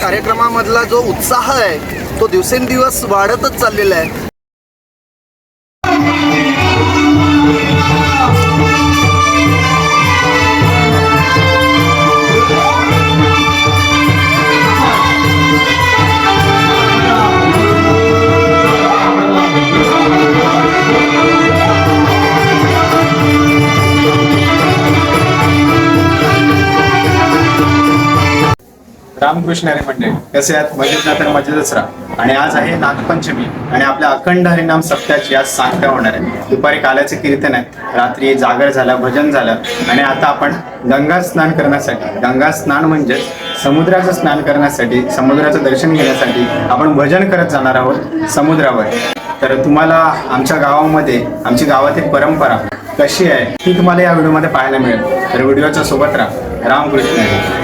कार्यक्रमामधला जो उत्साह आहे तो दिवसेंदिवस वाढतच चाललेला आहे. रामकृष्ण हरी मंडळी कसे आहेत? मजेत ना तर मजेतच राहा. आणि आज आहे नागपंचमी आणि आपल्या अखंड हरिनाम सप्त्याची आज सांगता होणार आहे. दुपारी काल्याचे कीर्तन आहे. रात्री जागर झालं भजन झालं आणि आता आपण गंगा स्नान करण्यासाठी गंगा स्नान म्हणजे समुद्राचं स्नान करण्यासाठी समुद्राचं दर्शन घेण्यासाठी आपण भजन करत जाणार आहोत समुद्रावर. तर तुम्हाला आमच्या गावामध्ये आमची गावातील परंपरा कशी आहे ती तुम्हाला या व्हिडिओमध्ये पाहायला मिळेल. तर व्हिडिओच्या सोबत राहा. रामकृष्ण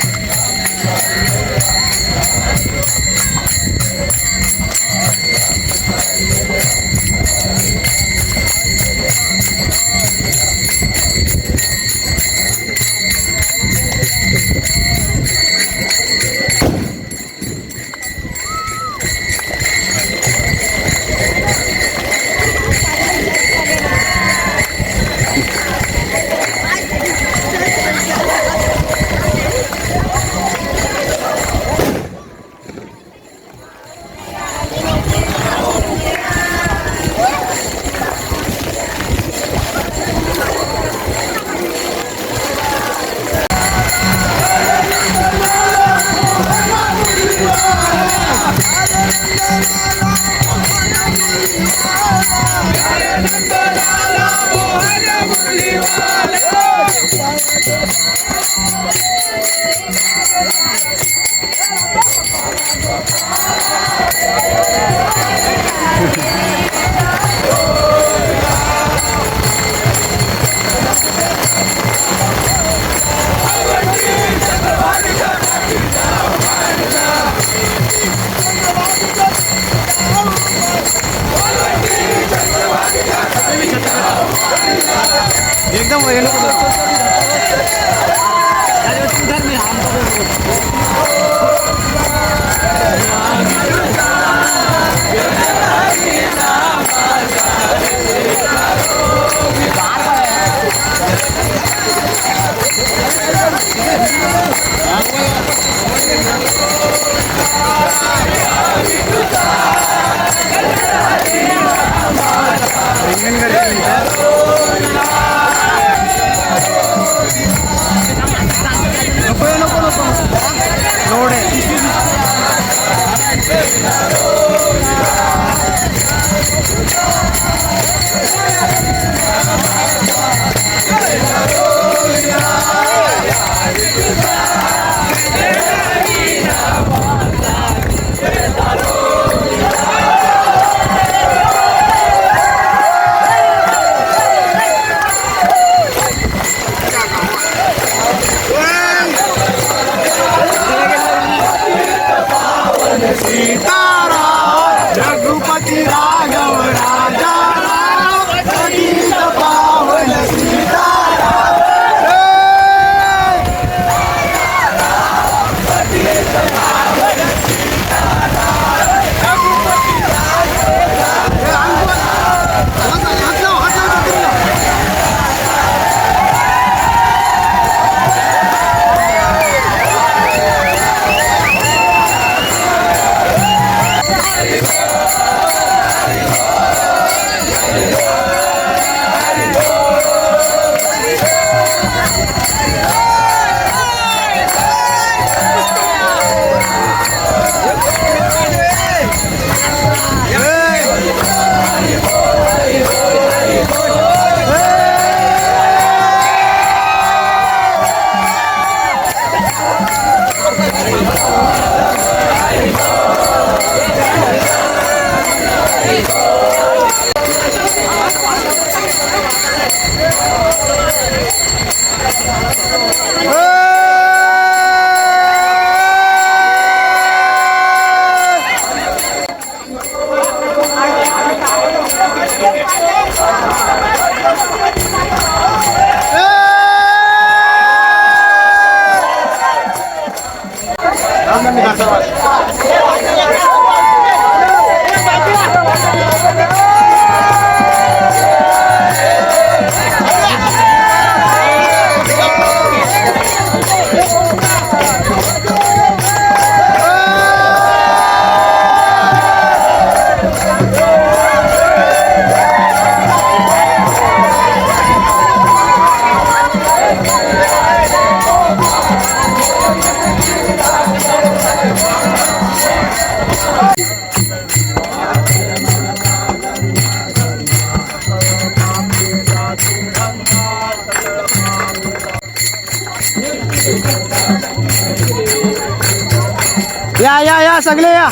या या या सगळे या.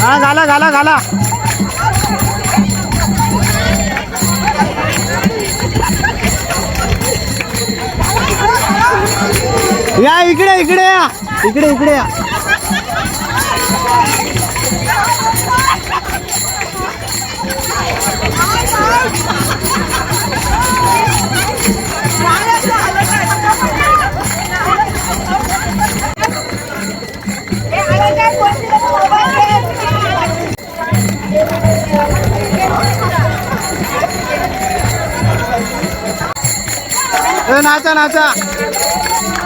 हा घाला घाला घाला. या इकडे इकडे या. इकडे इकडे या. नाचा नाचा.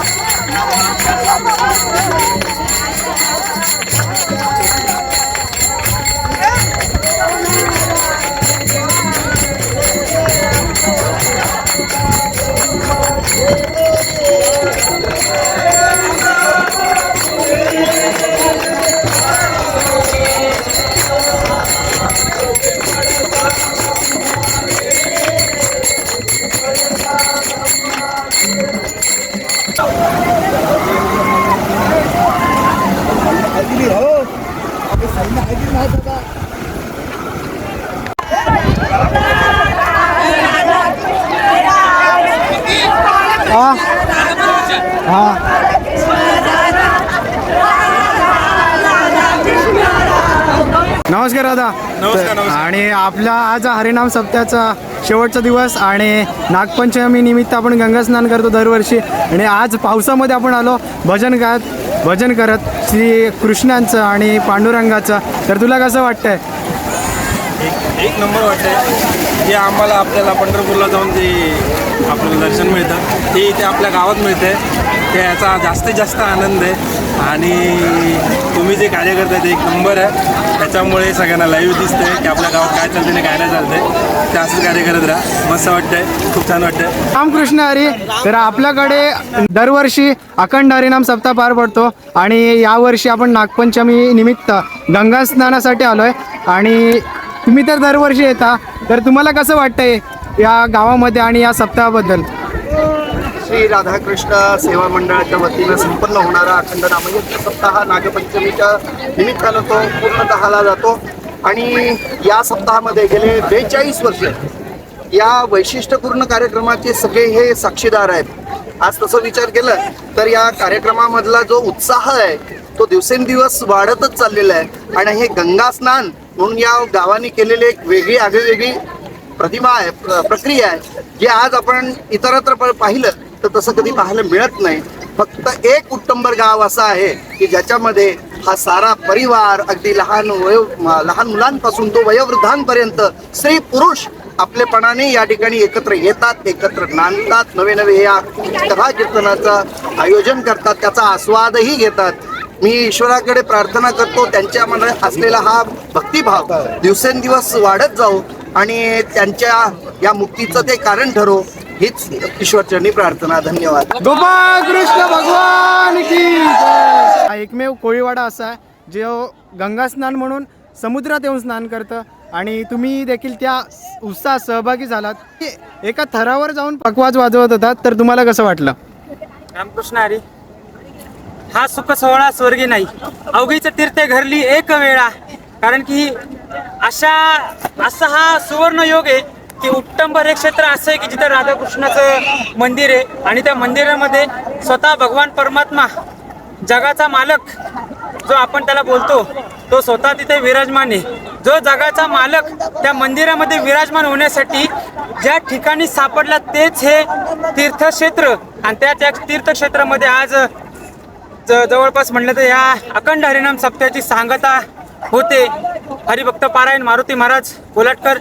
हा. हा. नमस्कार दादा नमस्कार. आणि आपला आज हरिनाम सप्त्याचा शेवटचा दिवस आणि नागपंचमी निमित्त आपण गंगा स्नान करतो दरवर्षी. आणि आज पावसामध्ये आपण आलो भजन गात भजन करत श्री कृष्णांचं आणि पांडुरंगाचं. तर तुला कसं वाटतंय? एक नंबर वाटते जे आम्हाला आपल्याला पंढरपूरला जाऊन ते आपल्याला दर्शन मिळतं ते इथे आपल्या गावात मिळते ते याचा जास्तीत जास्त आनंद आहे. आणि तुम्ही जे कार्य करताय ते एक नंबर आहे. त्याच्यामुळे सगळ्यांना लाईव्ह दिसतंय की आपल्या गावात काय चालते आणि काय नाही चालतंय. ते असंच कार्य करत राहा. मस्त वाटतंय. खूप छान वाटतंय. रामकृष्ण हरी तर आपल्याकडे दरवर्षी अखंड हरिनाम सप्ताह पार पडतो. आणि यावर्षी आपण नागपंचमी निमित्त गंगा स्नानासाठी आलोय. आणि तुम्ही तर दरवर्षी येता. तर तुम्हाला कसं वाटतंय या गावामध्ये आणि या सप्ताहाबद्दल? श्री राधाकृष्ण सेवा मंडळाच्या वतीनं संपन्न होणारा अखंड नामयज्ञ सप्ताह नागपंचमीच्या निमित्तानं तो पूर्णतःला जातो. आणि या सप्ताहामध्ये गेले बेचाळीस वर्ष या वैशिष्ट्यपूर्ण कार्यक्रमाचे सगळे हे साक्षीदार आहेत. आज तसं विचार केलं तर या कार्यक्रमामधला जो उत्साह आहे तो दिवसेंदिवस वाढतच चाललेला आहे. आणि हे गंगा स्नान म्हणून या गावांनी केलेली एक वेगळी आगळीवेगळी प्रतिमा आहे प्र- प्रक्रिया आहे जी आज आपण इतरत्र प- पाहिलं तर तसं कधी पाहायला मिळत नाही. फक्त एक उत्तंबर गाव असं आहे की ज्याच्यामध्ये हा सारा परिवार अगदी लहान वयो लहान मुलांपासून तो वयोवृद्धांपर्यंत स्त्री पुरुष आपलेपणाने या ठिकाणी एकत्र येतात एकत्र नांदतात. नवे नवे या कथा कीर्तनाचं आयोजन करतात त्याचा आस्वादही घेतात. मी ईश्वराकडे प्रार्थना करतो त्यांच्या मनात असलेला हा भक्तिभाव दिवसेंदिवस वाढत जाऊ आणि त्यांच्या या मुक्तीचं ते कारण ठरो हीच ईश्वरचरणी प्रार्थना. धन्यवाद. गोपाळ कृष्ण भगवान की जय. हा एकमेव कोळीवाडा असा आहे जो गंगा स्नान म्हणून समुद्रात येऊन स्नान करतं. आणि तुम्ही देखील त्या उत्साहात सहभागी झालात. एका थरावर जाऊन पकवाज वाजवत होतात तर तुम्हाला कसं वाटलं? रामकृष्ण हरी हा सुख सोहळा स्वर्गी नाही. अवघीच तीर्थे घरली एक वेळा. कारण की अशा असा हा सुवर्ण योग आहे की उत्तमभर हे क्षेत्र असं आहे की जिथं राधाकृष्णाचं मंदिर आहे. आणि त्या मंदिरामध्ये स्वतः भगवान परमात्मा जगाचा मालक जो आपण त्याला बोलतो तो स्वतः तिथे विराजमान आहे. जो जगाचा मालक त्या मंदिरामध्ये विराजमान होण्यासाठी ज्या ठिकाणी सापडला तेच हे तीर्थक्षेत्र. आणि त्या त्या तीर्थक्षेत्रामध्ये आज ज- जवळपास म्हणलं तर या अखंड हरिनाम सप्त्याची सांगता होते. हरिभक्त पारायण मारुती महाराज कोलाटकर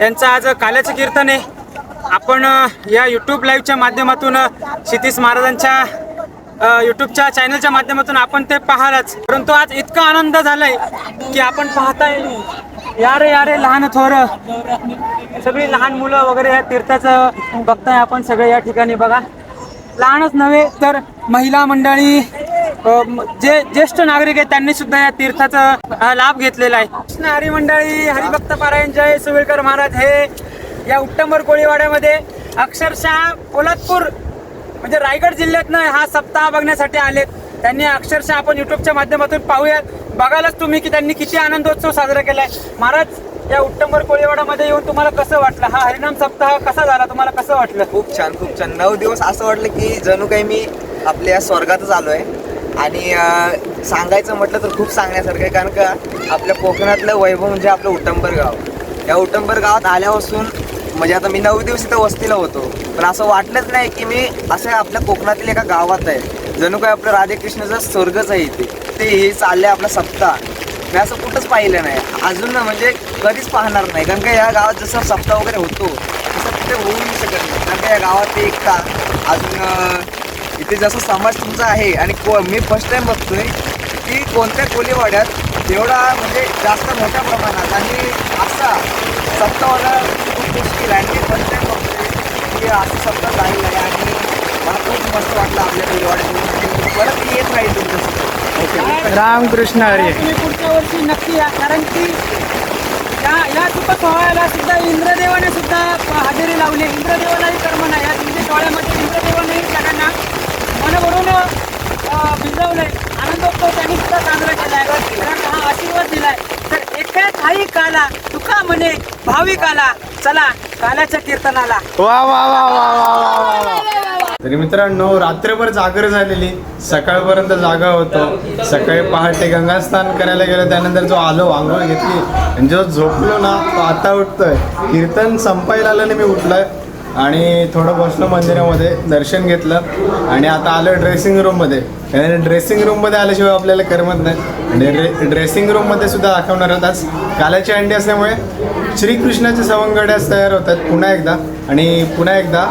यांचं आज काल्याचं कीर्तन आहे. आपण या यूट्यूब लाईव्हच्या माध्यमातून क्षितीश महाराजांच्या यूट्यूबच्या चॅनलच्या माध्यमातून आपण ते पाहालच. परंतु आज इतका आनंद झालाय की आपण पाहताय यारे यारे लहान थोर. सगळी लहान मुलं वगैरे या तीर्थाचं बघताय आपण सगळे या ठिकाणी बघा. लहानच नव्हे तर महिला मंडळी जे ज्येष्ठ नागरिक आहेत त्यांनी सुद्धा या तीर्थाचा लाभ घेतलेला आहे. कृष्ण हरिमंडळी हरिभक्त पारायण जय सुविलकर महाराज. हे या उत्तंबर कोळीवाड्यामध्ये अक्षरशः पोलादपूर म्हणजे रायगड जिल्ह्यातनं हा सप्ताह बघण्यासाठी आलेत. त्यांनी अक्षरशः आपण युट्यूबच्या माध्यमातून पाहूयात. बघालच तुम्ही की त्यांनी किती आनंदोत्सव साजरा केलाय. महाराज या उत्तंबर कोळीवाडामध्ये येऊन तुम्हाला कसं वाटलं? हा हरिनाम सप्ताह कसा झाला? तुम्हाला कसं वाटलं? खूप छान खूप छान. नऊ दिवस असं वाटलं की जणू काही मी आपल्या स्वर्गातच आलो आहे आणि सांगायचं म्हटलं तर खूप सांगण्यासारखं आहे. कारण का आपल्या कोकणातलं वैभव म्हणजे आपलं उटंबर गाव. या उटंबर गावात आल्यापासून म्हणजे आता मी नऊ दिवस इथं वस्तीला होतो. पण असं वाटलंच नाही की मी असं आपल्या कोकणातील एका गावात आहे. जणू काय आपलं राधेकृष्णाचा स्वर्गच आहे इथे. ते हे चाललंय आपला सप्ताह. मी असं कुठंच पाहिलं नाही. अजून ना म्हणजे कधीच पाहणार नाही. कारण का या गावात जसं सप्ताह वगैरे होतो तसं कुठे होऊ नाही शकत. नाही कारण का या गावात ते एकता अजून इथे जसं समाज तुमचा आहे आणि को मी फर्स्ट टाइम बघतोय की कोणत्या कोलीवाड्यात एवढा म्हणजे जास्त मोठ्या प्रमाणात आणि असा सप्ताहाला खूप मुश्किल आहे. आणि मी फर्स्ट टाइम बघतोय की असं सप्ताह झालेलं आहे आणि मला खूप मस्त वाटलं आपल्या कोलीवाड्यात परत मी येत राहील तुमच्यासोबत. रामकृष्ण हरी. तुम्ही पुढच्या वर्षी नक्की या कारण की या या सोहळ्याला सुद्धा इंद्रदेवाने सुद्धा हजेरी लावली इंद्रदेवालाही कर्म नाही. या दिंडी सोहळ्यामध्ये इंद्रदेवानेही सगळ्यांना मनवरून भिजवलं आनंदोत्सव त्यांनी सुद्धा साजरा केला आहे हा आशीर्वाद दिला आहे तर एका काही काला तुका म्हणे भाविक आला चला काल्याच्या कीर्तनाला. वा वा वा वा वा वा वा तरी मित्रांनो रात्रभर जागर झालेली. सकाळपर्यंत जागा होतो. सकाळी पहाटे गंगास्नान करायला गेलो. त्यानंतर जो आलो आंघोळ घेतली. आणि जो झोपलो ना तो आता उठतोय. कीर्तन संपायला आलं मी उठलोय. आणि थोडं बसलो मंदिरामध्ये दर्शन घेतलं. आणि आता आलो ड्रेसिंग रूममध्ये आणि ड्रेसिंग रूममध्ये आल्याशिवाय आपल्याला करमत नाही. आणि ड्रे ड्रेसिंग रूममध्ये सुद्धा दाखवणार आहोत आज. काल्याची अंडी असल्यामुळे श्रीकृष्णाच्या सवंगड्या तयार होतात पुन्हा एकदा. आणि पुन्हा एकदा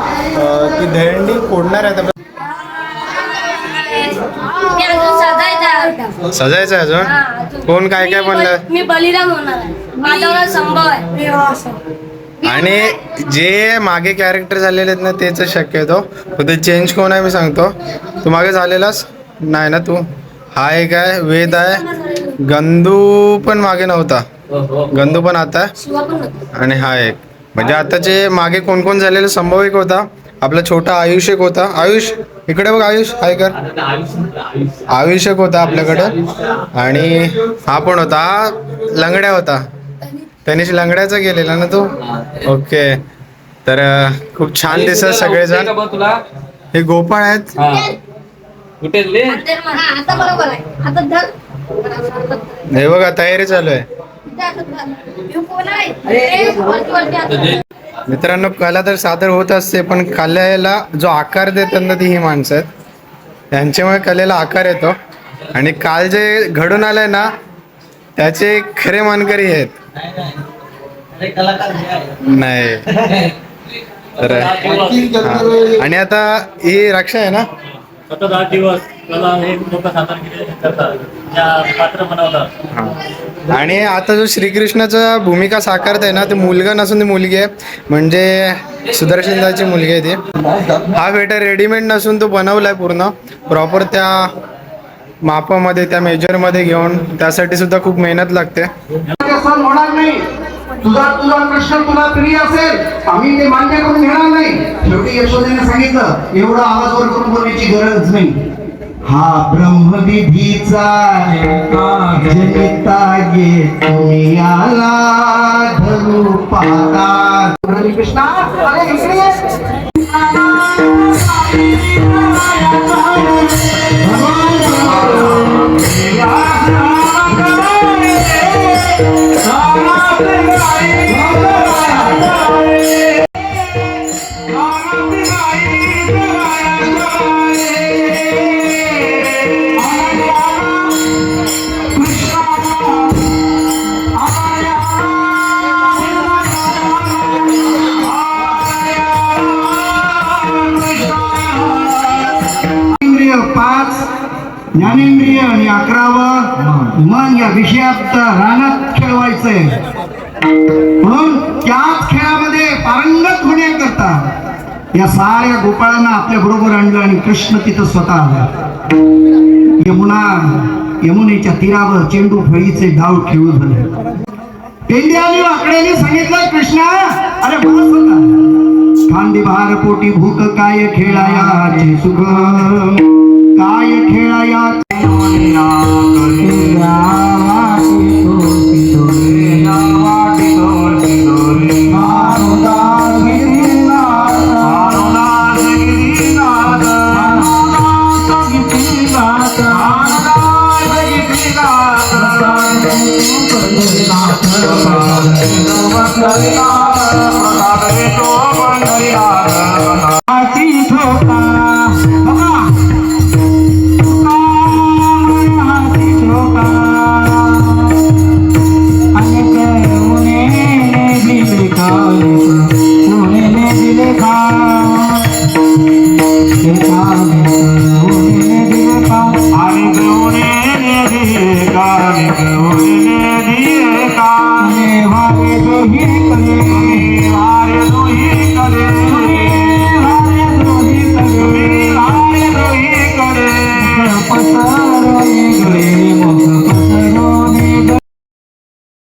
ती दहंडी फोडणार आहेत आपल्या- मी अजून सजायचा हा, अजून. कोण काय काय बनलं मी बलिराम होणार आहे. संभव आहे. आणि जे मागे कॅरेक्टर झालेले आहेत ना तेच शक्यतो. ते चेंज कोण आहे मी सांगतो. तू मागे झालेलास? नाही ना तू? हा एक आहे वेद आहे. गंदू पण मागे नव्हता. गंदू पण आता आहे. आणि हा एक. म्हणजे आताचे मागे कोण कोण झालेलं? संभव एक होता. आपला छोटा आयुष एक होता. आयुष इकडे बघ आयुष. हाय कर. आयुष एक होता आपल्याकडे. आणि हा पण होता. लंगड्या होता. तनिष लंगड्याचा गेलेला ना तू? ओके. तर खूप छान दिसत सगळेजण. हे गोपाळ आहेत. कुठे हा, आता बरोबर आहे आता धर. हे बघा तयारी चालू आहे. मित्रांनो कला तर सादर होत असते पण कलेला जो आकार देतात ना ती ही माणसं आहेत. त्यांच्यामुळे कलेला आकार येतो. आणि काल जे घडून आलंय ना त्याचे खरे मानकरी आहेत. नाही तर हा. आणि आता ही रक्षा आहे ना? सतत आठ दिवस. कला हे लोक सादर केले करतात. त्या पात्र बनवतात. हा. आणि आता जो श्रीकृष्णाचा भूमिका साकारत आहे ना ते मुलगा नसून ती मुलगी आहे. म्हणजे सुदर्शनदाची मुलगी आहे ती. हा फेटा रेडीमेड नसून तो बनवलाय पूर्ण. प्रॉपर त्या मापामध्ये त्या मेजरमध्ये घेऊन. त्यासाठी सुद्धा खूप मेहनत लागते. सण होणार नाही. तुझा तुझा कृष्ण तुला प्रिय असेल. आम्ही ते मान्य करून घेणार नाही. शेवटी यशोदेने सांगितलं एवढा आवाज वर करून बोलण्याची गरज नाही. हा ब्रह्मविधीचा जनिता गे तुम्ही आला धरू पाहता. कृष्णा अरे इकडे विषयात रानात खेळवायचंय. म्हणून त्याच खेळामध्ये पारंगत होण्याकरता या साऱ्या गोपाळांना आपल्या बरोबर आणलं आणि कृष्ण तिथं स्वतः आला. यमुना यमुनेच्या तीरावर चेंडू फळीचे डाव खेळू झाले. पेंड्याने वाकड्याने सांगितलं कृष्णा अरे खांदी भार पोटी भूक काय खेळायाचे सुख काय खेळाया